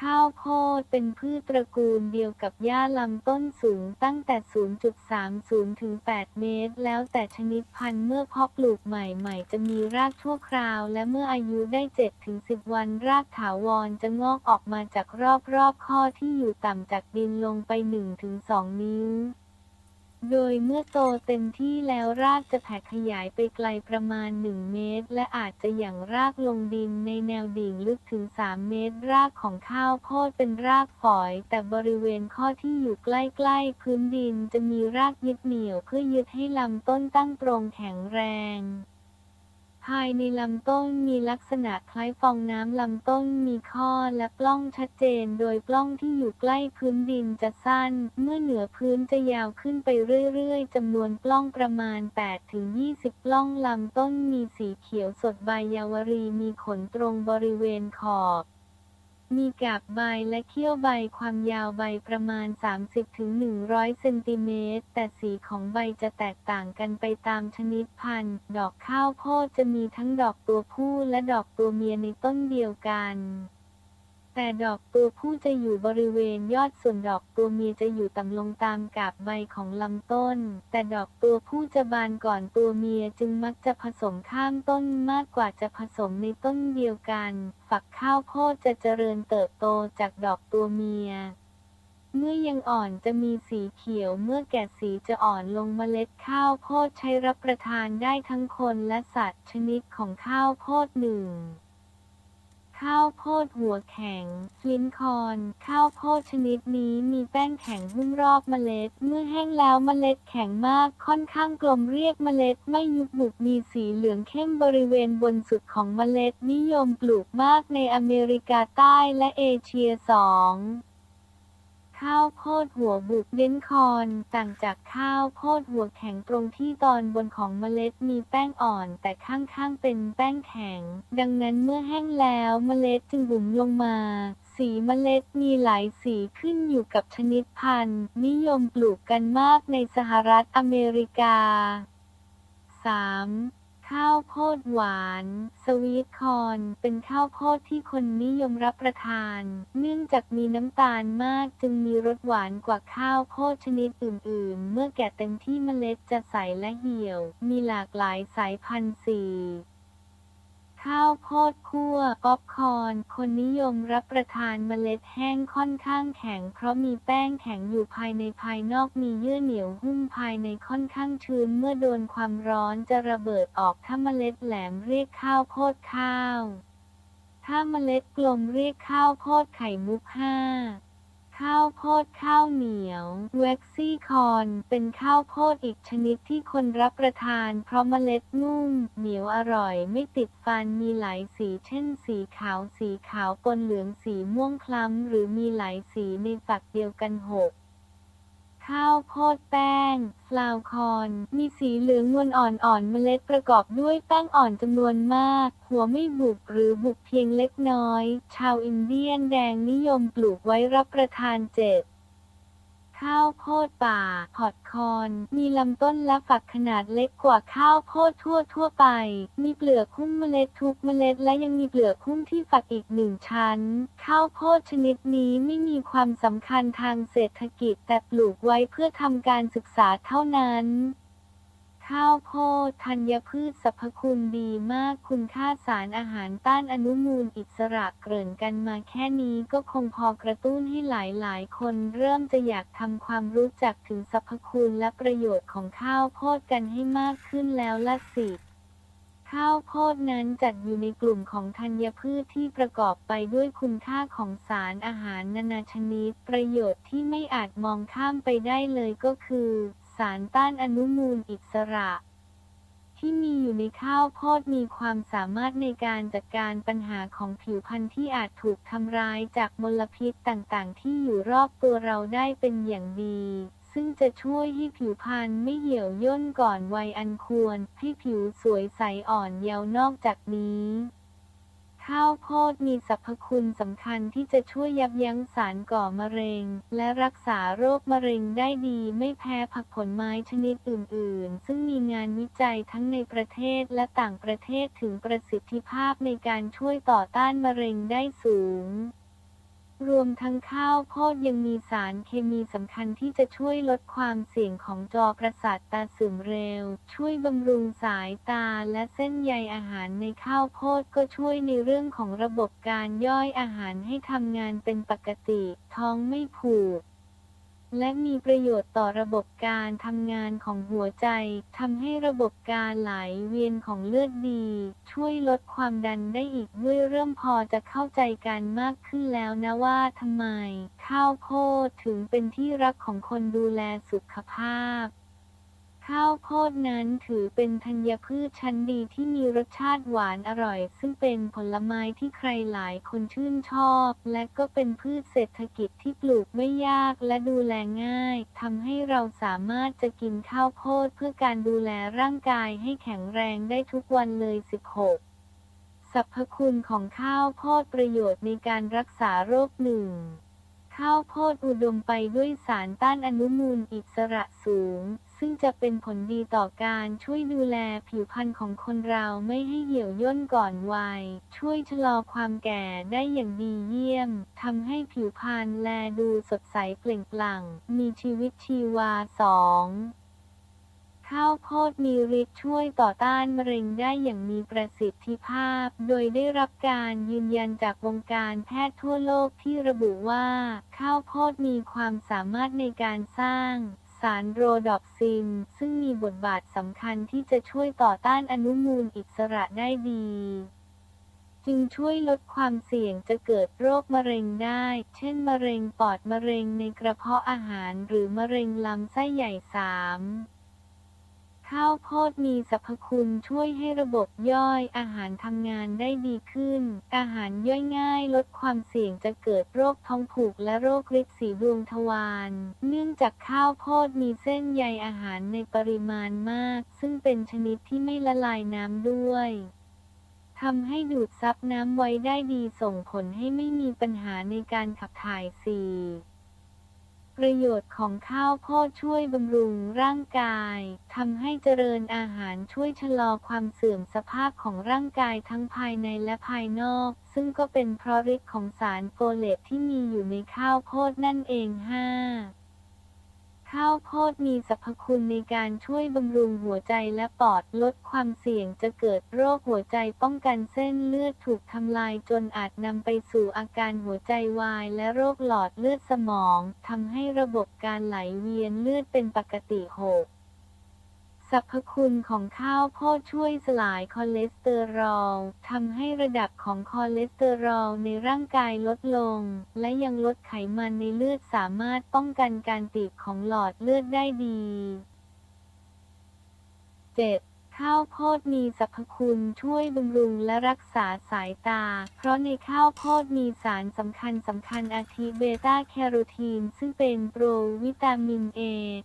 ข้าวโพดเป็นพืชตระกูลเดียวกับหญ้าลำต้นสูงตั้งแต่ 0.30 ถึง 8 เมตร แล้วแต่ชนิดพันธุ์เมื่อเพาะปลูกใหม่ๆ จะมีรากชั่วคราว และเมื่ออายุได้7-10 วันรากถาวรจะงอกออกมาจากรอบๆข้อที่อยู่ต่ำจากดินลงไป1-2นิ้ว โดยเมื่อโตเต็มที่แล้วรากจะแผ่ขยายไปไกลประมาณ 1 เมตร และอาจจะหยั่งรากลงดินในแนวดิ่งลึกถึง 3 เมตร รากของข้าวโพดเป็นรากฝอย แต่บริเวณข้อที่อยู่ใกล้ๆ พื้นดินจะมีรากยึดเหนี่ยวเพื่อยึดให้ลำต้นตั้งตรงแข็งแรง ภายในลำต้นมีลักษณะคล้ายฟองน้ำลำต้นมีข้อและปล้องชัดเจน โดยปล้องที่อยู่ใกล้พื้นดินจะสั้น เมื่อเหนือพื้นจะยาวขึ้นไปเรื่อยๆจำนวนปล้องประมาณ8-20 ปล้องลำต้นมีสีเขียวสดใบยาวรีมีขนตรงบริเวณขอบ มีกาบใบและเขี้ยวใบความยาวใบประมาณ 30-100 เซนติเมตร แต่สีของใบจะแตกต่างกันไปตามชนิดพันธุ์ ดอกข้าวโพดจะมีทั้งดอกตัวผู้และดอกตัวเมียในต้นเดียวกัน แต่ดอกตัวผู้จะอยู่บริเวณยอดส่วนดอกตัวเมียจะอยู่ต่ำลงตามกาบใบของลำต้น แต่ดอกตัวผู้จะบานก่อนตัวเมียจึงมักจะผสมข้ามต้นมากกว่าจะผสมในต้นเดียวกัน ฝักข้าวโพดจะเจริญเติบโตจากดอกตัวเมียเมื่อยังอ่อนจะมีสีเขียว เมื่อแก่สีจะอ่อนลงเมล็ดข้าวโพดใช้รับประทานได้ทั้งคนและสัตว์ชนิดของข้าวโพดหนึ่ง ข้าวโพดหัวแข็ง ลินคอน ข้าวโพดชนิดนี้มีแป้งแข็งหุ้มรอบเมล็ด เมื่อแห้งแล้วเมล็ดแข็งมากค่อนข้างกลมเรียกเมล็ดไม่ยุบบุกมีสีเหลืองเข้มบริเวณบนสุดของเมล็ดนิยมปลูกมากในอเมริกาใต้และเอเชียสอง ข้าวโพดหัวบุกเน้นคอนต่างจากข้าวโพดหัวแข็งตรงที่ตอนบนของเมล็ดมีแป้งอ่อนแต่ข้างๆเป็นแป้งแข็ง ดังนั้นเมื่อแห้งแล้วเมล็ดจึงบุ๋มลงมาสีเมล็ดมีหลายสีขึ้นอยู่กับชนิดพันธุ์ นิยมปลูกกันมากในสหรัฐอเมริกา 3. ข้าวโพดหวาน สวีทคอน เป็นข้าวโพดที่คนนิยมรับประทาน เนื่องจากมีน้ำตาลมากจึงมีรสหวานกว่าข้าวโพดชนิดอื่น ๆ เมื่อแก่เต็มที่เมล็ดจะใสและเหี่ยว มีหลากหลายสายพันธุ์สี ข้าวโพดคั่วป๊อปคอร์นคนนิยมรับประทานเมล็ดแห้งค่อนข้างแข็ง เพราะมีแป้งแข็งอยู่ภายในภายนอกมีเยื่อเหนียวหุ้มภายในค่อนข้างชื้นเมื่อโดนความร้อนจะระเบิดออกถ้าเมล็ดแหลมเรียกข้าวโพดข้าว ถ้าเมล็ดกลมเรียกข้าวโพดไข่มุกห้า ข้าวโพดข้าวเหนียวเว็กซี่คอน เป็นข้าวโพดอีกชนิดที่คนรับประทาน เพราะเมล็ดนุ่ม เหนียวอร่อย ไม่ติดฟันมีหลายสีเช่น สีขาวสีขาวปนเหลืองสีม่วงคล้ำหรือมีหลายสีในฝักเดียวกันหก ข้าวโพดแป้งฟลาวคอน มีสีเหลืองนวลอ่อนๆ เมล็ดประกอบด้วยแป้งอ่อนจำนวนมาก หัวไม่บุกหรือบุกเพียงเล็กน้อย ชาวอินเดียนแดงนิยมปลูกไว้รับประทานเจ็ด ข้าวโพดป่าพอดคอน มีลำต้นและฝักขนาดเล็กกว่าข้าวโพดทั่วทั่วไป มีเปลือกหุ้มเมล็ดทุกเมล็ดและยังมีเปลือกหุ้มที่ฝักอีกหนึ่งชั้น ข้าวโพดชนิดนี้ไม่มีความสำคัญทางเศรษฐกิจแต่ปลูกไว้เพื่อทำการศึกษาเท่านั้น ข้าวโพดธัญพืชสรรพคุณดีมากคุณค่าสารอาหารต้านอนุมูลอิสระเกริ่นกันมาแค่นี้ก็คงพอกระตุ้นให้หลายๆ คนเริ่มจะอยากทำความรู้จักถึงสรรพคุณและประโยชน์ของข้าวโพดกันให้มากขึ้นแล้วละสิข้าวโพดนั้นจัดอยู่ในกลุ่มของธัญพืชที่ประกอบไปด้วยคุณค่าของสารอาหารนานาชนิด ประโยชน์ที่ไม่อาจมองข้ามไปได้เลยก็คือ สารต้านอนุมูลอิสระ ที่มีอยู่ในข้าวโพดมีความสามารถในการจัดการปัญหาของผิวพรรณที่อาจถูกทำร้ายจากมลพิษต่างๆ ที่อยู่รอบตัวเราได้เป็นอย่างดีซึ่งจะช่วยให้ผิวพรรณไม่เหี่ยวย่นก่อนวัยอันควร ให้ผิวสวยใสอ่อนเยาว์นอกจากนี้ ข้าวโพดมีสรรพคุณสำคัญที่จะช่วยยับยั้งสารก่อมะเร็ง และรักษาโรคมะเร็งได้ดีไม่แพ้ผักผลไม้ชนิดอื่น ๆ ซึ่งมีงานวิจัยทั้งในประเทศและต่างประเทศถึงประสิทธิภาพในการช่วยต่อต้านมะเร็งได้สูง รวมทั้งข้าวโพดยังมีสารเคมีสำคัญที่จะช่วยลดความเสี่ยงของจอประสาทตาเสื่อมเร็ว ช่วยบำรุงสายตาและเส้นใยอาหารในข้าวโพดก็ช่วยในเรื่องของระบบการย่อยอาหารให้ทำงานเป็นปกติ ท้องไม่ผูก และมีประโยชน์ต่อระบบการทำงานของหัวใจทำให้ระบบการไหลเวียนของเลือดดี ช่วยลดความดันได้อีกด้วยเริ่มพอจะเข้าใจกันมากขึ้นแล้วนะว่าทำไม ข้าวโพดถึงเป็นที่รักของคนดูแลสุขภาพ ข้าวโพดนั้นถือเป็นธัญพืชชั้นดีที่มีรสชาติหวานอร่อย ซึ่งเป็นผลไม้ที่ใครหลายคนชื่นชอบ และก็เป็นพืชเศรษฐกิจที่ปลูกไม่ยากและดูแลง่ายทำให้เราสามารถจะกินข้าวโพดเพื่อการดูแลร่างกายให้แข็งแรงได้ทุกวันเลย 16สรรพคุณของข้าวโพดประโยชน์ในการรักษาโรคหนึ่ง ข้าวโพดอุดมไปด้วยสารต้านอนุมูลอิสระสูง ซึ่งจะเป็นผลดีต่อการช่วยดูแลผิวพรรณของคนเราไม่ให้เหี่ยวย่นก่อนวัย ช่วยชะลอความแก่ได้อย่างดีเยี่ยมทำให้ผิวพรรณแลดูสดใสเปล่งปลั่ง มีชีวิตชีวาสองข้าวโพดมีฤทธิ์ช่วยต่อต้านมะเร็งได้อย่างมีประสิทธิภาพ โดยได้รับการยืนยันจากวงการแพทย์ทั่วโลกที่ระบุว่า ข้าวโพดมีความสามารถในการสร้าง สารโรดอปซิน ซึ่งมีบทบาทสำคัญที่จะช่วยต่อต้านอนุมูลอิสระได้ดี จึงช่วยลดความเสี่ยงจะเกิดโรคมะเร็งได้ เช่น มะเร็งปอดมะเร็งในกระเพาะอาหารหรือมะเร็งลำไส้ใหญ่สาม ข้าวโพดมีสรรพคุณช่วยให้ระบบย่อยอาหารทำงานได้ดีขึ้น อาหารย่อยง่ายลดความเสี่ยงจะเกิดโรคท้องผูกและโรคฤทธิ์สีดวงทวารเนื่องจากข้าวโพดมีเส้นใยอาหารในปริมาณมาก ซึ่งเป็นชนิดที่ไม่ละลายน้ำด้วยทำให้ดูดซับน้ำไว้ได้ดีส่งผลให้ไม่มีปัญหาในการขับถ่ายสี ประโยชน์ของข้าวโพดช่วยบำรุงร่างกายทำให้เจริญอาหารช่วยชะลอความเสื่อมสภาพของร่างกายทั้งภายในและภายนอก ซึ่งก็เป็นเพราะฤทธิ์ของสารโฟเลตที่มีอยู่ในข้าวโพดนั่นเอง 5. ข้าวโพดมีสรรพคุณในการช่วยบำรุงหัวใจและปอดลดความเสี่ยงจะเกิดโรคหัวใจป้องกันเส้นเลือดถูกทำลายจนอาจนำไปสู่อาการหัวใจวายและโรคหลอดเลือดสมองทำให้ระบบการไหลเวียนเลือดเป็นปกติหก สรรพคุณของข้าวโพดช่วยสลายคอเลสเตอรอลทำให้ระดับของคอเลสเตอรอลในร่างกายลดลง และยังลดไขมันในเลือดสามารถป้องกันการตีบของหลอดเลือดได้ดี 7. ข้าวโพดมีสรรพคุณช่วยบำรุงและรักษาสายตา เพราะในข้าวโพดมีสารสำคัญสำคัญอาทิเบต้าแคโรทีน ซึ่งเป็นโปรวิตามินเอ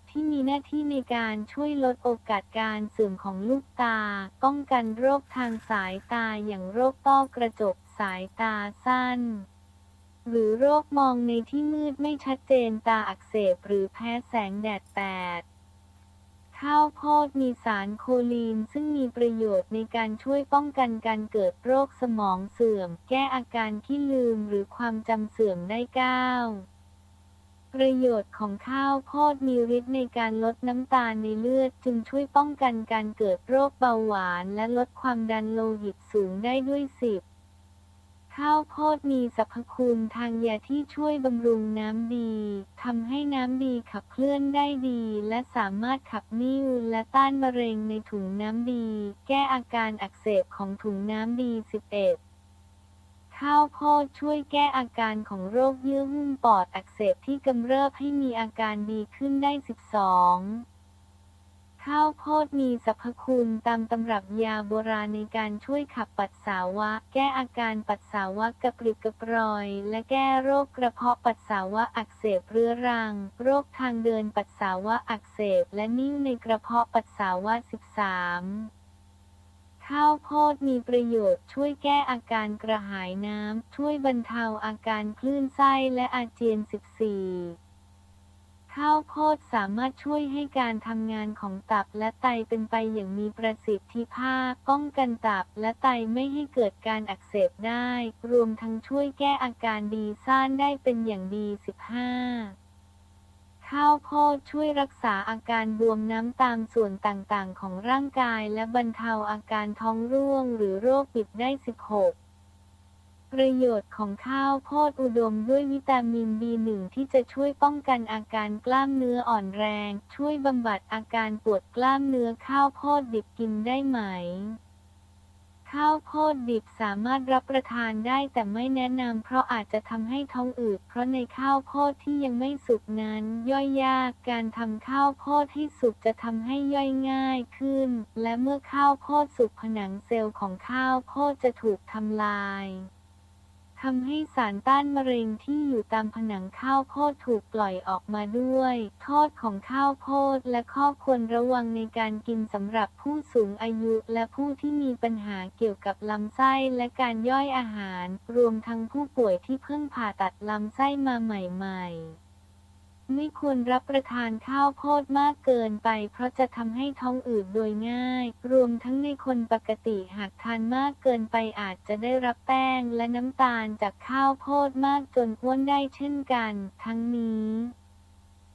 ที่มีหน้าที่ในการช่วยลดโอกาสการเสื่อมของลูกตา ป้องกันโรคทางสายตาอย่างโรคต้อกระจกสายตาสั้นหรือโรคมองในที่มืดไม่ชัดเจนตาอักเสบหรือแพ้แสงแดดแปด ข้าวโพดมีสารโคลีนซึ่งมีประโยชน์ในการช่วยป้องกันการเกิดโรคสมองเสื่อม แก้อาการขี้ลืมหรือความจำเสื่อมได้9ประโยชน์ของข้าวโพดมีฤทธิ์ในการลดน้ำตาลในเลือด จึงช่วยป้องกันการเกิดโรคเบาหวาน และลดความดันโลหิตสูงได้ด้วย10 ข้าวโพดมีสรรพคุณทางยาที่ช่วยบำรุงน้ำดีทำให้น้ำดีขับเคลื่อนได้ดี และสามารถขับนิ่วและต้านมะเร็งในถุงน้ำดี แก้อาการอักเสบของถุงน้ำดี 11ข้าวโพดช่วยแก้อาการของโรคเยื่อหุ้มปอดอักเสบที่กำเริบให้มีอาการดีขึ้นได้ 12 ข้าวโพดมีสรรพคุณตามตำรับยาโบราณในการช่วยขับปัสสาวะ แก้อาการปัสสาวะกระปริดกระปรอย และแก้โรคกระเพาะปัสสาวะอักเสบเรื้อรัง โรคทางเดินปัสสาวะอักเสบ และนิ่วในกระเพาะปัสสาวะ 13ข้าวโพดมีประโยชน์ช่วยแก้อาการกระหายน้ำ ช่วยบรรเทาอาการคลื่นไส้และอาเจียน 14 ข้าวโพดสามารถช่วยให้การทำงานของตับและไตเป็นไปอย่างมีประสิทธิภาพ ป้องกันตับและไตไม่ให้เกิดการอักเสบได้ รวมทั้งช่วยแก้อาการดีซ่านได้เป็นอย่างดี 15ข้าวโพดช่วยรักษาอาการบวมน้ำตามส่วนต่างๆ ของร่างกายและบรรเทาอาการท้องร่วงหรือโรคบิดได้ 16 ประโยชน์ของข้าวโพดอุดมด้วยวิตามิน B1 ที่จะช่วยป้องกันอาการกล้ามเนื้ออ่อนแรง ช่วยบำบัดอาการปวดกล้ามเนื้อข้าวโพดดิบกินได้ไหม ข้าวโพดดิบสามารถรับประทานได้แต่ไม่แนะนำเพราะอาจจะทำให้ท้องอืด เพราะในข้าวโพดที่ยังไม่สุกนั้น ย่อยยาก การทำข้าวโพดให้สุกจะทำให้ย่อยง่ายขึ้น และเมื่อข้าวโพดสุกผนังเซลล์ของข้าวโพดจะถูกทำลาย ทำให้สารต้านมะเร็งที่อยู่ตามผนังข้าวโพดถูกปล่อยออกมาด้วย โทษของข้าวโพดและข้อควรระวังในการกินสำหรับผู้สูงอายุและผู้ที่มีปัญหาเกี่ยวกับลำไส้และการย่อยอาหาร รวมทั้งผู้ป่วยที่เพิ่งผ่าตัดลำไส้มาใหม่ ๆ ไม่ควรรับประทานข้าวโพดมากเกินไป เพราะจะทำให้ท้องอืดโดยง่าย รวมทั้งในคนปกติหากทานมากเกินไปอาจจะได้รับแป้งและน้ำตาลจากข้าวโพดมากจนอ้วนได้เช่นกัน ทั้งนี้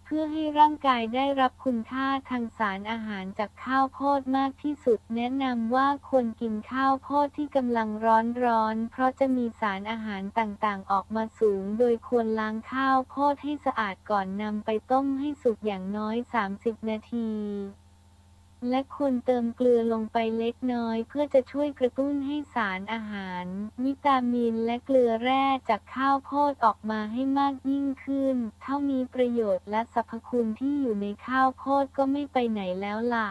เพื่อให้ร่างกายได้รับคุณค่าทางสารอาหารจากข้าวโพดมากที่สุด แนะนำว่าควรกินข้าวโพดที่กำลังร้อนๆ เพราะจะมีสารอาหารต่างๆ ออกมาสูง โดยควรล้างข้าวโพดให้สะอาดก่อนนำไปต้มให้สุกอย่างน้อย 30 นาที และควรเติมเกลือลงไปเล็กน้อยเพื่อจะช่วยกระตุ้นให้สารอาหาร วิตามินและเกลือแร่จากข้าวโพดออกมาให้มากยิ่งขึ้น เท่านี้ประโยชน์และสรรพคุณที่อยู่ในข้าวโพดก็ไม่ไปไหนแล้วล่ะ